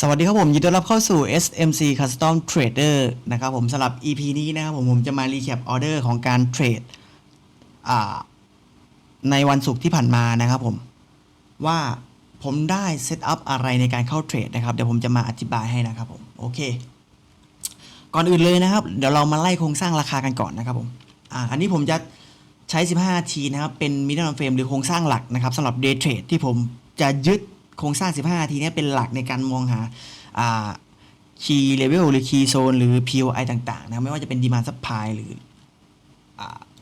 สวัสดีครับผมยินดีต้อนรับเข้าสู่ SMC Custom Trader นะครับผมสำหรับ EP นี้นะครับผมผมจะมารีแคปออเดอร์ของการเทรดในวันศุกร์ที่ผ่านมานะครับผม ว่าผมได้เซตอัพอะไรในการเข้าเทรดนะครับ เดี๋ยวผมจะมาอธิบายให้นะครับผมโอเค ก่อนอื่นเลยนะครับ เดี๋ยวเรามาไล่โครงสร้างราคากันก่อนนะครับผมอ่าอันนี้ผมจะใช้ 15 ทีนะครับ เป็นมินิมัมเฟรมหรือโครงสร้างหลักนะครับสำหรับ Day Trade ที่ผมจะยึด โครงสร้าง 15 นาทีนี้เป็นหลักในการมองหาอ่า Key Level หรือ Key Zone หรือ POI ต่างๆนะไม่ว่าจะเป็น Demand Supply หรือ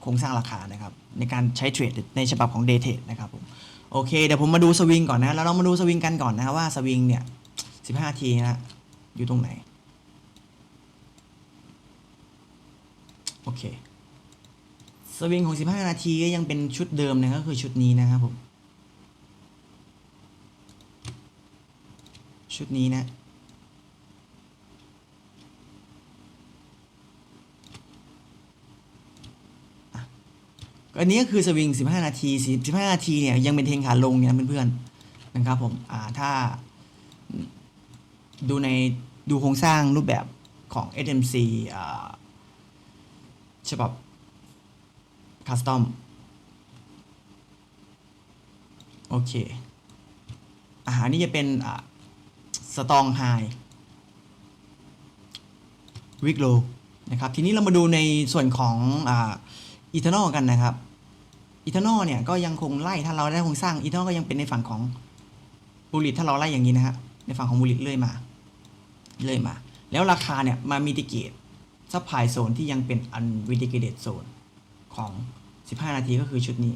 โครงสร้างราคานะครับ ในการใช้เทรดในฉบับของ Day t r a d นะครับผมโอเคเดี๋ยวผมมาดูสวิงก่อนนะ แล้วเรามาดูสวิงกันก่อนนะว่าสวิงเนี่ย 15นาทีนะอยู่ตรงไหน โอเค สวิงของ 15 นาทีก็ยังเป็นชุดเดิมนะก็คือชุดนี้นะครับผม ชุดนี้นะอันนี้ก็คือสวิง 15 นาที 15 นาทีเนี่ยยังเป็นเทงขาลงเนี่ยเพื่อนๆนะครับผมอ่าถ้าดูในดูโครงสร้างรูปแบบของ SMC อ่าฉบับคัสตอมโอเคอาหารนี้จะเป็น สตองไฮวิกโลนะครับทีนี้เรามาดูในส่วนของอีเทอร์นอลกันนะครับอีเทอร์นอลเนี่ยก็ยังคงไล่ถ้าเราได้โครงสร้างอีเทอร์นอลก็ยังเป็นในฝั่งของบุลิตถ้าเราไล่อย่างนี้นะฮะในฝั่งของบุลิตเรื่อยมาเรื่อยมา แล้วราคาเนี่ยมามิติเกตซัพพลายโซนที่ยังเป็น unvitigated zone ของ 15 นาทีก็คือชุดนี้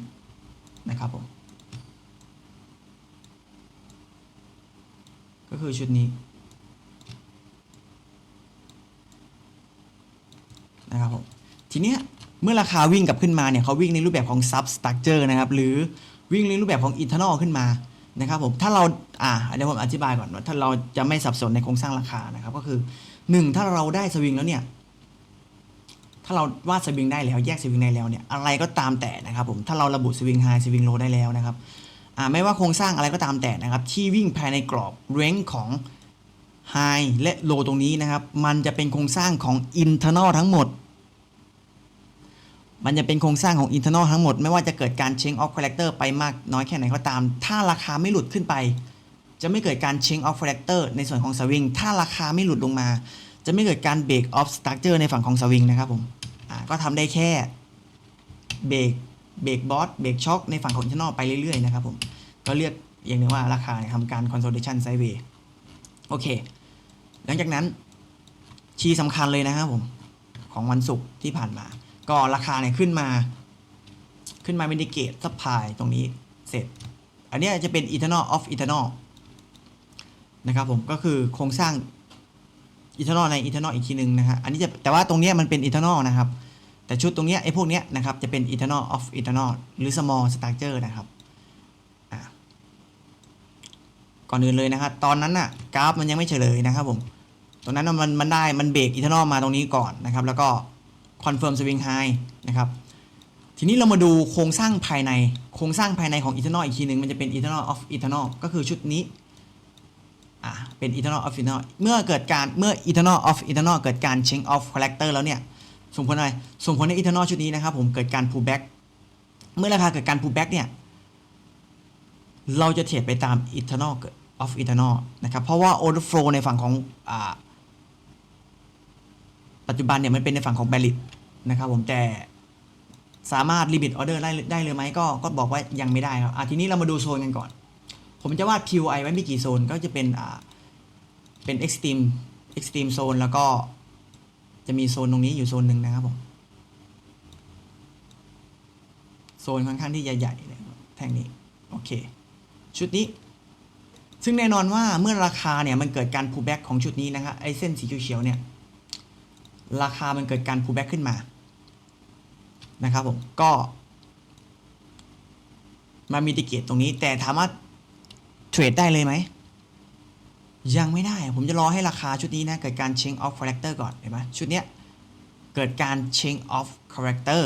นะครับผม ก็คือชุดนี้นะครับผมทีเนี้ยเมื่อราคาวิ่งกลับขึ้นมาเนี่ยเขาวิ่งในรูปแบบของ substructure นะครับหรือวิ่งในรูปแบบของ internal ขึ้นมานะครับผมถ้าเราอ่าเดี๋ยวผมอธิบายก่อนว่าถ้าเราจะไม่สับสนในโครงสร้างราคานะครับก็คือ 1 ถ้าเราได้สวิงแล้วเนี่ยถ้าเราวาดสวิงได้แล้วแยกสวิงได้แล้วเนี่ยอะไรก็ตามแต่นะครับผมถ้าเราระบุสวิงไฮสวิงโลได้แล้วนะครับ ไม่ว่าโครงสร้างอะไรก็ตามแต่นะครับ ที่วิ่งภายในกรอบเรนจ์ของไฮและโลตรงนี้นะครับ มันจะเป็นโครงสร้างของ internal ทั้งหมด มันจะเป็นโครงสร้างของ internal ทั้งหมด ไม่ว่าจะเกิดการ change of character ไปมากน้อยแค่ไหนก็ตาม ถ้าราคาไม่หลุดขึ้นไป จะไม่เกิดการ change of character ในส่วนของสวิงถ้าราคาไม่หลุดลงมา จะไม่เกิดการ break of structure ในฝั่งของสวิงนะครับผมก็ทำได้แค่เบรก เบรกบอสเบรกช็อคในฝั่งของช n น l ไปเรื่อยๆนะครับผม ก็เรียกอย่างหนึงว่าราคาทำการ consolidation sideways โอเค หลังจากนั้นชีย์สำคัญเลยนะครับผม ของวันศุกร์ที่ผ่านมา ก็ราคาเนี่ยขึ้นมา ขึ้นมาเป็นดิเกตซัพพลายตรงนี้เสร็จ อันนี้จะเป็น eternal of eternal นะครับผมก็คือโครงสร้างอีเทอร์นอลในอีเทอร์นอลอีกทีหนึ่งนะฮะอันนี้จะแต่ว่าตรงเนี้ยมันเป็นอีเทอร์นอลนะครับ แต่ชุดตรงเนี้ยไอ้พวกเนี้ยนะครับจะเป็นอีเทอร์นอลออฟอีเทอร์นอลหรือ small structure นะครับก่อนอื่นเลยนะครับตอนนั้นน่ะกราฟมันยังไม่เฉลยนะครับผมตรงนั้นมันมันได้มันเบรกอีเทอร์นอลมาตรงนี้ก่อนนะครับ แล้วก็คอนเฟิร์มสวิงไฮนะครับทีนี้เรามาดูโครงสร้างภายในโครงสร้างภายในของอีเทอร์นอลอีกทีหนึ่งมันจะเป็นอีเทอร์นอลออฟอีเทอร์นอลก็คือชุดนี้อ่าเป็น eternal of eternal เมื่อเกิดการเมื่อ eternal of eternal เกิดการ change of character แล้วเนี่ย ส่งผลอะไรส่งผลใน eternal ชุดนี้นะครับผมเกิดการ pullback เมื่อราคาเกิดการ pullback เนี่ยเราจะเทรดไปตาม eternal เกิด of eternal นะครับ เพราะว่า overflow ในฝั่งของอ่าปัจจุบันเนี่ยมันเป็นในฝั่งของ bearish นะครับผมแต่สามารถ limit order ได้ได้เลยไหมก็ก็บอกว่ายังไม่ได้ครับอะทีนี้เรามาดูโซนกันก่อน ผมจะวาด POI ไว้ไม่กี่โซนก็จะเป็นอ่าเป็น extreme extreme zone แล้วก็ จะมีโซนตรงนี้อยู่โซนหนึ่งนะครับผม โซนค่อนข้างที่ใหญ่เลยแท่งนี้ โอเค ชุดนี้ ซึ่งแน่นอนว่าเมื่อราคาเนี่ยมันเกิดการ pullback ของชุดนี้นะครับไอเส้นสีเขียวๆเนี่ย ราคามันเกิดการ pullback ขึ้นมา นะครับผม ก็มามีติเกตตรงนี้แต่ถามว่าเทรดได้เลยไหม ยังไม่ได้ ผมจะรอให้ราคาชุดนี้นะ เกิดการ change of character ก่อนเห็นไหมชุดเนี้ยเกิดการ change of character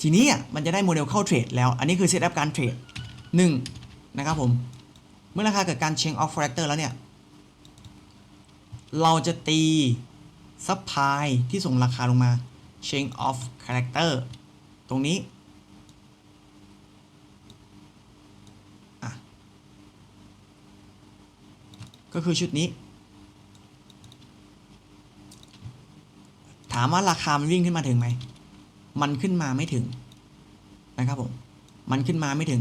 ทีนี้มันจะได้โมเดลเข้าเทรดแล้ว อันนี้คือเซตอัพการเทรดหนึ่งนะครับผม เมื่อราคาเกิดการ change of character แล้วเนี่ย เราจะตีซับพลายที่ส่งราคาลงมา change of character ตรงนี้อะ ก็คือชุดนี้ ถามว่าราคามันวิ่งขึ้นมาถึงไหม มันขึ้นมาไม่ถึงนะครับผม มันขึ้นมาไม่ถึง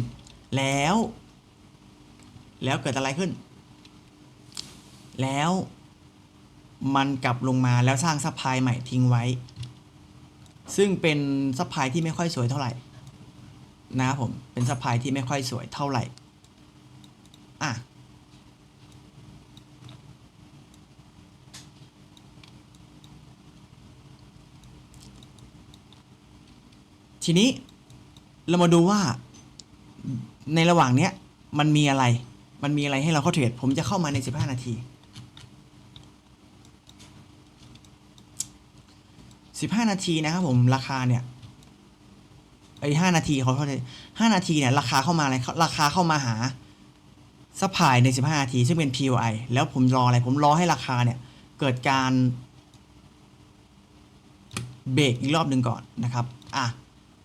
แล้ว แล้วเกิดอะไรขึ้น แล้วมันกลับลงมาแล้วสร้างซัพพลายใหม่ทิ้งไว้ ซึ่งเป็นซัพพลายที่ไม่ค่อยสวยเท่าไหร่นะครับผม เป็นซัพพลายที่ไม่ค่อยสวยเท่าไหร่ อะ ทีนี้เรามาดูว่าในระหว่างเนี้ยมันมีอะไร มันมีอะไรให้เราเข้าเทรด ผมจะเข้ามาใน 15 นาที 15 นาทีนะครับผมราคาเนี่ยไอ้ห้านาทีเขาเขาเลยห้านาทีเนี่ยราคาเข้ามาอะไรราคาเข้ามาหาซัพพายใน 15 นาที ซึ่งเป็น POI แล้วผมรออะไร ผมรอให้ราคาเนี่ย เกิดการเบรกอีกรอบหนึ่งก่อนนะครับ อะ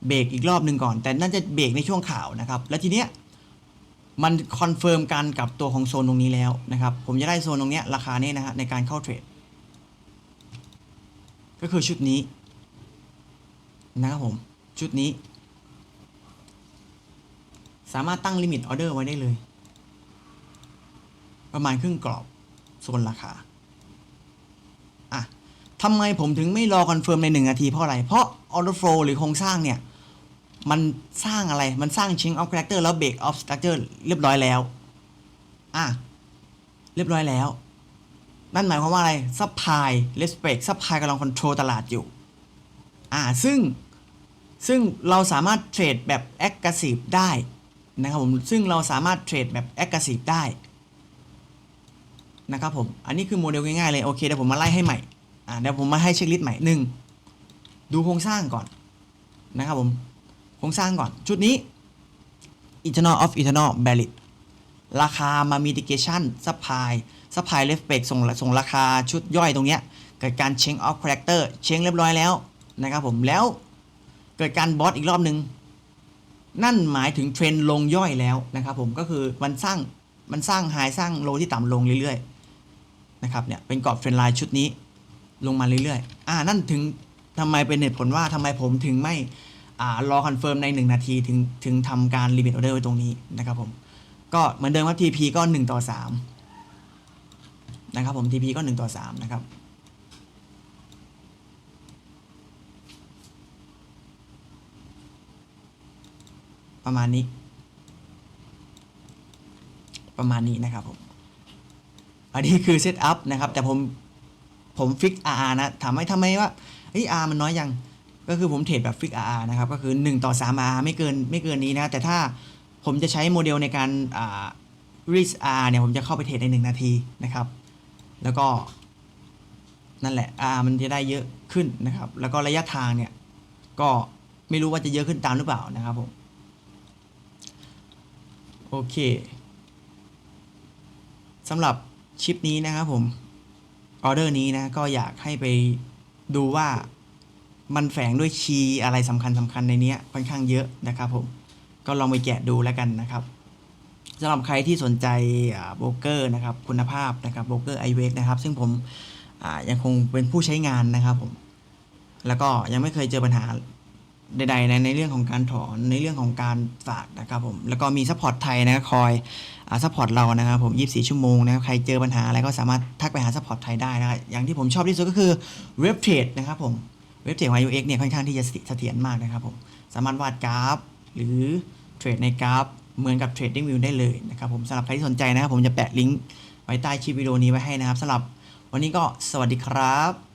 เบรกอีกรอบหนึ่งก่อน แต่น่าจะเบรกในช่วงข่าวนะครับ แล้วทีเนี้ยมันคอนเฟิร์มกันกับตัวของโซนตรงนี้แล้วนะครับ ผมจะได้โซนตรงเนี้ยราคาเนี้นะฮะในการเข้าเทรด ก็คือชุดนี้นะครับผม ชุดนี้ สามารถตั้งลิมิตออเดอร์ไว้ได้เลย ประมาณครึ่งกรอบโซนราคาอะทำไมผมถึงไม่รอคอนเฟิร์มในหนึ่งนาทีเพราะอะไร เพราะออ t o flow หรือโครงสร้างเนี่ย มันสร้างอะไร มันสร้าง change of character แล้ว break of structure เรียบร้อยแล้ว อะ เรียบร้อยแล้ว นั่นหมายความว่าอะไร supply respect supply กำลัง control ตลาดอยู่ อ่า ซึ่ง ซึ่งเราสามารถเทรดแบบ aggressive ได้นะครับผม ซึ่งเราสามารถเทรดแบบ aggressive ได้นะครับผม อันนี้คือโมเดลง่ายๆเลย โอเค เดี๋ยวผมมาไล่ให้ใหม่ อ่า เดี๋ยวผมมาให้เช็คลิสต์ใหม่หนึ่งดูโครงสร้างก่อนนะครับผม โครงสร้างก่อน ชุดนี้ internal of internal valid ราคามา mitigation supply supply left break ส่งส่งราคาชุดย่อยตรงเนี้ยเกิดการ change of character change เรียบร้อยแล้วนะครับผมแล้วเกิดการบอสอีกรอบหนึ่งนั่นหมายถึงเทรนลงย่อยแล้วนะครับผมก็คือมันสร้างมันสร้างไฮสร้างโลที่ต่ำลงเรื่อยๆนะครับเนี่ยเป็นกรอบเทรนไลน์ชุดนี้ลงมาเรื่อยๆ อ่านั่นถึงทำไมเป็นเหตุผลว่าทำไมผมถึงไม่ รอคอนเฟิร์มใน 1 นาทีถึงถึงทำการลิมิตออเดอร์ไว้ตรงนี้นะครับผม ก็เหมือนเดิมว่า TP ก็ 1 ต่อ 3 นะครับผม TP ก็ 1 ต่อ 3 นะครับประมาณนี้ ประมาณนี้นะครับผม อันนี้คือเซตอัพนะครับ แต่ผมผมฟิก RR นะ ถามว่าทำไมว่าเฮ้ย R มันน้อยยัง ก็คือผมเทรดแบบฟิก RR นะครับ ก็คือ 1 ต่อ3 R ไม่เกินไม่เกินนี้นะ แต่ถ้าผมจะใช้โมเดลในการอ่า risk R เนี่ย ผมจะเข้าไปเทรดใน 1 นาทีนะครับ แล้วก็ นั่นแหละ R มันจะได้เยอะขึ้นนะครับ แล้วก็ระยะทางเนี่ย ก็ไม่รู้ว่าจะเยอะขึ้นตามหรือเปล่านะครับผม โอเคสำหรับชิปนี้นะครับผม ออเดอร์นี้นะ ก็อยากให้ไปดูว่า มันแฝงด้วยคีย์อะไรสำคัญสำคัญในนี้ค่อนข้างเยอะนะครับผมก็ลองไปแกะดูแล้วกันนะครับสำหรับใครที่สนใจโบรกเกอร์นะครับคุณภาพนะครับโบรกเกอร์ไอเวกนะครับ ซึ่งผมยังคงเป็นผู้ใช้งานนะครับผมแล้วก็ยังไม่เคยเจอปัญหาใดๆในในเรื่องของการถอนในเรื่องของการฝากนะครับผมแล้วก็มีซัพพอร์ตไทยนะคอยซัพพอร์ตเรานะครับผม24 ชั่วโมงนะครับใครเจอปัญหาอะไรก็สามารถทักไปหาซัพพอร์ตไทยได้นะครับอย่างที่ผมชอบที่สุดก็คือเว็บเทรดนะครับผม ว็บเทรดของ UX เนี่ยค่อนข้างที่จะเสถียรมากนะครับผมสามารถวาดกราฟ หรือเทรดในกราฟเหมือนกับ Trading View ได้เลยนะครับผมสำหรับใครที่สนใจนะครับผมจะแปะลิงก์ไว้ใต้คลิปวิดีโอนี้ไว้ให้นะครับสำหรับวันนี้ก็สวัสดีครับ